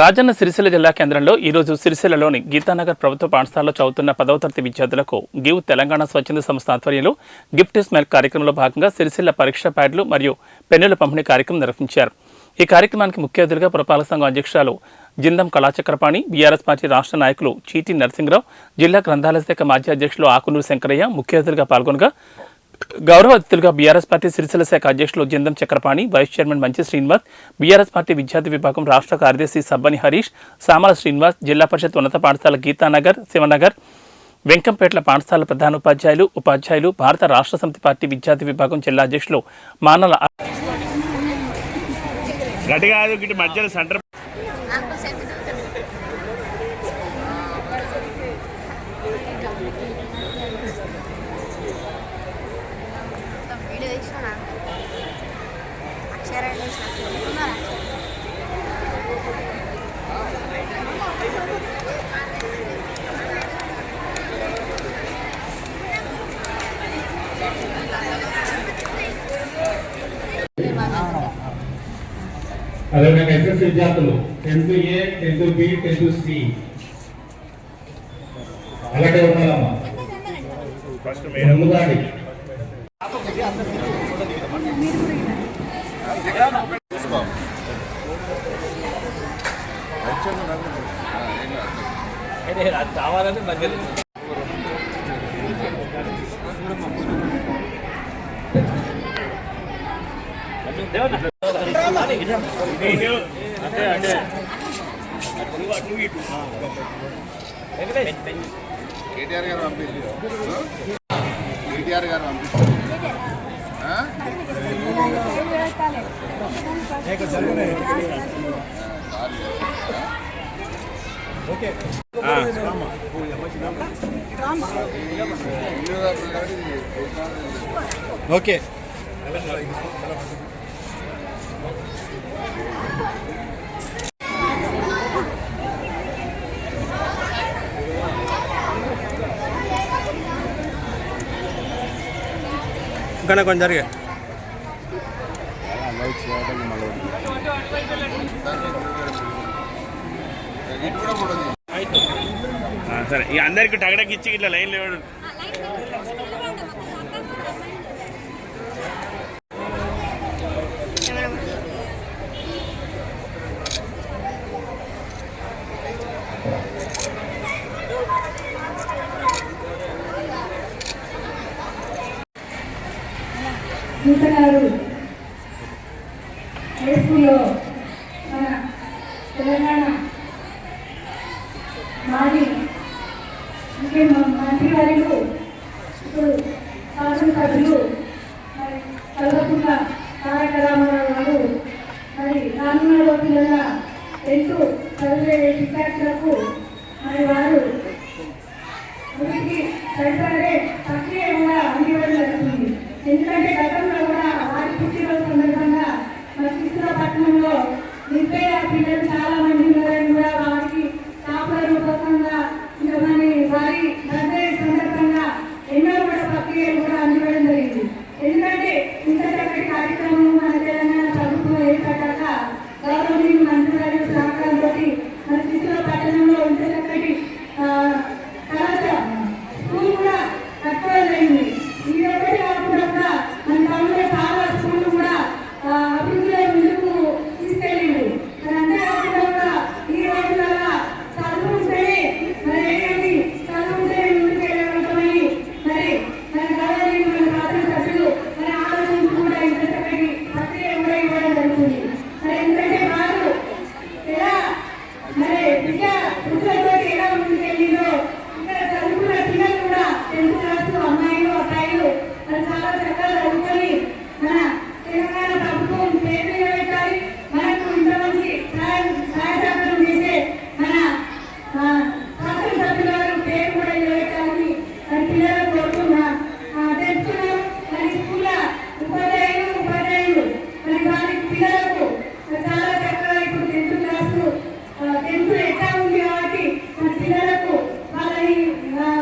రాజన్న సిరిసిల్ల జిల్లా కేంద్రంలో ఈరోజు సిరిసిల్లలోని గీతానగర్ ప్రభుత్వ పాఠశాలలో చదువుతున్న పదవ తరగతి విద్యార్థులకు గివ్ తెలంగాణ స్వచ్ఛంద సంస్థ ఆధ్వర్యంలో గిఫ్ట్ స్మెల్ కార్యక్రమంలో భాగంగా సిరిసిల్ల పరీక్ష ప్యాడ్లు మరియు పెన్నుల పంపిణీ కార్యక్రమం నిర్వహించారు. ఈ కార్యక్రమానికి ముఖ్య అతిథిగా పురపాలక సంఘం అధ్యక్షురాలు జిందం కళాచక్రపాణి బీఆర్ఎస్ పార్టీ రాష్ట్ర నాయకులు చీటి నరసింహరావు జిల్లా గ్రంథాలయ శాఖ మాజీ అధ్యక్షులు ఆకునూరు శంకరయ్య ముఖ్య అతిథులుగా పాల్గొనగా గౌరవ అతిథులుగా బీఆర్ఎస్ పార్టీ సిరిసిల్ల శాఖ అధ్యక్షులు జిందం చక్రపాణి వైస్ చైర్మన్ మంచి శ్రీనివాస్ బీఆర్ఎస్ పార్టీ విద్యార్థి విభాగం రాష్ట్ర కార్యదర్శి సబ్బని హరీష్ సామల శ్రీనివాస్ జిల్లా పరిషత్ ఉన్నత పాఠశాల గీతానగర్ శివనగర్ వెంకంపేట్ల పాఠశాల ప్రధాన ఉపాధ్యాయులు ఉపాధ్యాయులు భారత రాష్ట్ర సమితి పార్టీ విద్యార్థి విభాగం జిల్లా అధ్యక్షులు మానల గట్టి కాదు గిట్టి మధ్యలో సెంటర్ వీడియో అక్షరాలు అదేవిధంగా ఎస్ఎస్ విద్యార్థులు tenth A tenth B tenth C అలాగే ఉండాలమ్మా. కావాలంటే మధ్యలో ముందుగాడి కేటీఆర్ గారు పంపించారు కేటీఆర్ గారు పంపించారు కాబట్టి ఓకే. ఇంకా కొంచెం జరిగా. సరే. ఇక అందరికి టగడకి ఇచ్చి ఇట్లా లైన్ నూతనారు హై స్కూల్లో మన తెలంగాణ మాజీ ముఖ్య మంత్రి గారు ఇప్పుడు శాసనసభ్యులు మరి చదవకున్న తారక రామారావు గారు మరి రానున్న రోజులలో టెన్త్ చదివే విద్యార్థులకు మరి వారు మంత్రులను సహకారంతో 不见，不见 Amen.